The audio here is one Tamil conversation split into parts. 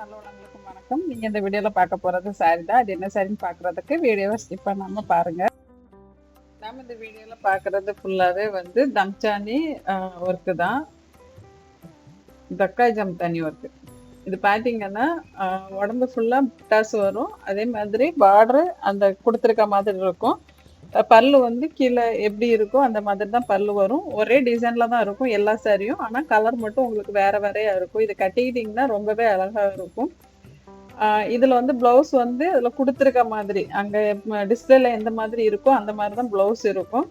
நல்லவங்களுக்கு வணக்கம். நீங்க இந்த வீடியோல பார்க்க போறது சாரி தான். அது என்ன சாரின்னு பாக்குறதுக்கு வீடியோவை ஸ்கிப் பண்ணாம பாருங்க. நாம இந்த வீடியோல பாக்குறது ஃபுல்லாவே வந்து தம்சானி ஒர்க்கு தான். தக்காய் ஜம்தானி ஒர்க்கு இது பார்த்தீங்கன்னா உடம்பு ஃபுல்லாக பிட்டாஸ் வரும். அதே மாதிரி பார்டரு அந்த கொடுத்துருக்க மாதிரி இருக்கும். பல்லு வந்து கீழே எப்படி இருக்கோ அந்த மாதிரி தான் பல்லு வரும். ஒரே டிசைனில் தான் இருக்கும் எல்லா சாரியும் ஆனால் கலர் மட்டும் உங்களுக்கு வேற வேறையா இருக்கும். இது கட்டிக்கிட்டிங்கன்னா ரொம்பவே அழகாக இருக்கும். இதில் வந்து பிளவுஸ் வந்து அதில் கொடுத்துருக்க மாதிரி அங்கே டிஸ்பிளேல எந்த மாதிரி இருக்கோ அந்த மாதிரி தான் பிளவுஸ் இருக்கும்.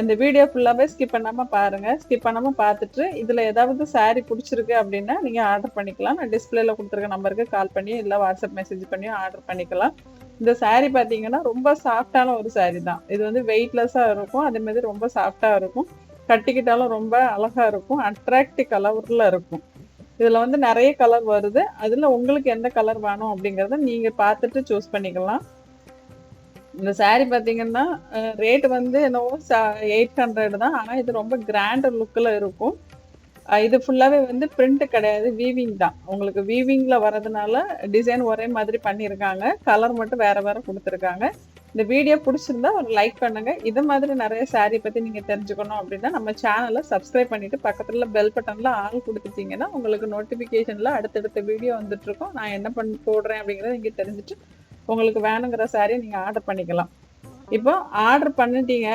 இந்த வீடியோ ஃபுல்லாகவே ஸ்கிப் பண்ணாமல் பாருங்கள் ஸ்கிப் பண்ணாமல் பார்த்துட்டு இதில் ஏதாவது சாரீ பிடிச்சிருக்கு அப்படின்னா நீங்கள் ஆர்டர் பண்ணிக்கலாம். நான் டிஸ்பிளேல கொடுத்துருக்க நம்பருக்கு கால் பண்ணி இல்லை வாட்ஸ்அப் மெசேஜ் பண்ணியும் ஆர்டர் பண்ணிக்கலாம். இந்த சாரீ பார்த்தீங்கன்னா ரொம்ப சாஃப்டான ஒரு சாரீ தான். இது வந்து வெயிட்லெஸ்ஸாக இருக்கும். அதே மாதிரி ரொம்ப சாஃப்டாக இருக்கும். கட்டிக்கிட்டாலும் ரொம்ப அழகாக இருக்கும். அட்ராக்டிவ் கலரில் இருக்கும். இதில் வந்து நிறைய கலர் வருது. அதில் உங்களுக்கு எந்த கலர் வேணும் அப்படிங்கிறத நீங்கள் பார்த்துட்டு சூஸ் பண்ணிக்கலாம். இந்த saree பார்த்தீங்கன்னா ரேட் வந்து என்னவோ எயிட் ஹண்ட்ரட் தான். ஆனால் இது ரொம்ப கிராண்ட் லுக்கில் இருக்கும். இது ஃபுல்லாகவே வந்து பிரிண்ட் கிடையாது வீவிங் தான். உங்களுக்கு வீவிங்கில் வரதுனால டிசைன் ஒரே மாதிரி பண்ணியிருக்காங்க. கலர் மட்டும் வேறு வேறு கொடுத்துருக்காங்க. இந்த வீடியோ பிடிச்சிருந்தா ஒரு லைக் பண்ணுங்க. இது மாதிரி நிறைய சாரீ பற்றி நீங்கள் தெரிஞ்சுக்கணும் அப்படின்னா நம்ம சேனலை சப்ஸ்கிரைப் பண்ணிட்டு பக்கத்தில் பெல் பட்டனில் ஆள் கொடுத்துட்டீங்கன்னா உங்களுக்கு நோட்டிஃபிகேஷனில் அடுத்தடுத்த வீடியோ வந்துட்டுருக்கும் நான் என்ன பண்ணி போடுறேன் அப்படிங்கிறத நீங்கள் தெரிஞ்சுட்டு உங்களுக்கு வேணுங்கிற சாரீ நீங்கள் ஆர்டர் பண்ணிக்கலாம். இப்போ ஆர்டர் பண்ணிட்டீங்க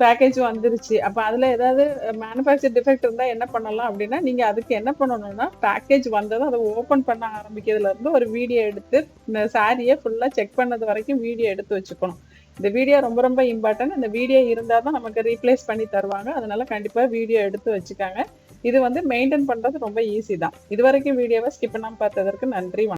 பேக்கேஜ் வந்துருச்சு. அப்போ அதில் ஏதாவது மேனுஃபேக்சர் டிஃபெக்ட் இருந்தால் என்ன பண்ணலாம் அப்படின்னா நீங்கள் அதுக்கு என்ன பண்ணணும்னா பேக்கேஜ் வந்ததும் அதை ஓப்பன் பண்ண ஆரம்பிக்கிறதுலேருந்து ஒரு வீடியோ எடுத்து இந்த சாரியை ஃபுல்லாக செக் பண்ணது வரைக்கும் வீடியோ எடுத்து வச்சுக்கணும். இந்த வீடியோ ரொம்ப ரொம்ப இம்பார்ட்டன்ட் இந்த வீடியோ இருந்தால் தான் நமக்கு ரீப்ளேஸ் பண்ணி தருவாங்க. அதனால கண்டிப்பாக வீடியோ எடுத்து வச்சுக்காங்க. இது வந்து மெயின்டைன் பண்ணுறது ரொம்ப ஈஸி தான். இது வரைக்கும் வீடியோவை ஸ்கிப் பண்ணாமல் பார்த்ததற்கு நன்றி வணக்கம்.